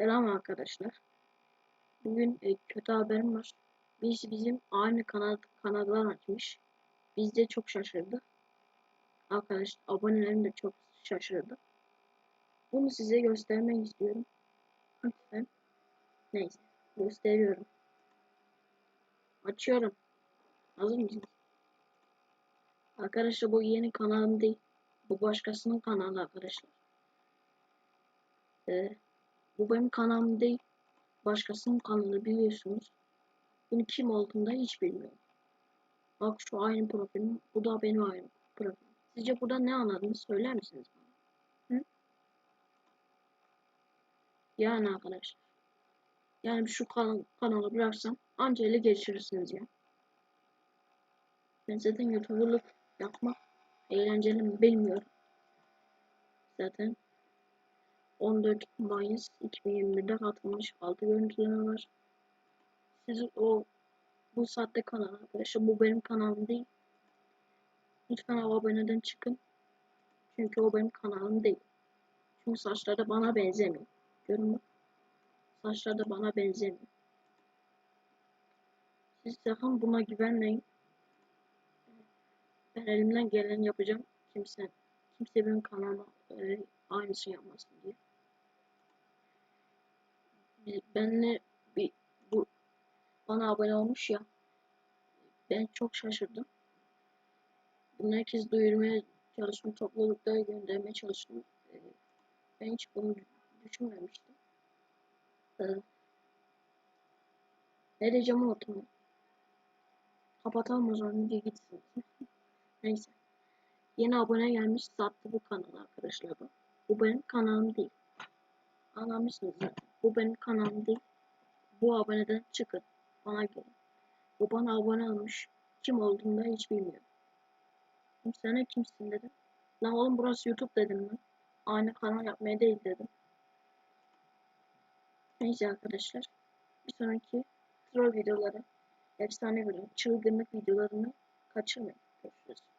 Selam arkadaşlar. Bugün e, kötü haberim var. Biz bizim aynı kanal kanallar açmış. Biz de çok şaşırdık. Arkadaş abonelerim de çok şaşırdı. Bunu size göstermek istiyorum. Lütfen. Neyse. Gösteriyorum. Açıyorum. Hazır mısınız? Arkadaşlar bu yeni kanalım değil. Bu başkasının kanalı arkadaşlar. Ee, bu benim kanalım değil. Başkasının kanalı biliyorsunuz. Bunun kim olduğunu hiç bilmiyorum. Bak şu aynı profilim. Bu da benim aynı profilim. Sizce burada ne anladınız söyler misiniz bana? Hı? Yani arkadaşlar. Yani şu kan kanalı bıraksam anca ele geçirirsiniz ya. Ben zaten youtuberlık yapmak eğlenceli mi bilmiyorum. Zaten 14 Mayıs 2021'de katılmış 6 görüntüleme var. Siz o bu saatte kanal arkadaşlar bu benim kanalım değil. Lütfen o aboneden çıkın. Çünkü o benim kanalım değil. Çünkü saçları da bana benzemiyor. Görün mü? Saçları da bana benzemiyor. Siz sakın buna güvenmeyin. Ben elimden geleni yapacağım. Kimse kimse benim kanalıma e, aynısını yapmasın diye. Biz- Benle bir bu bana abone olmuş ya. Ben çok şaşırdım. Bunu herkes duyurmaya çalıştım. Toplulukta göndermeye çalıştım. E, Ben hiç bunu düşünmemiştim. Ne diyeceğimi unuttum. Kapatalım o zaman video gitsin. Neyse. Yeni abone gelmiş sattı bu kanal arkadaşlar bu. Bu benim kanalım değil. Anlamışsınız zaten. Benim kanalım değil. Bu aboneden çıkın. Bana gelin. Bu bana abone olmuş. Kim olduğunu hiç bilmiyorum. Kimse ne kimsin dedim. Lan oğlum burası YouTube dedim ben. Aynı kanal yapmaya değil dedim. Neyse arkadaşlar. Bir sonraki troll videoları, efsane video, çılgınlık videolarını kaçırmayın. Görüşürüz.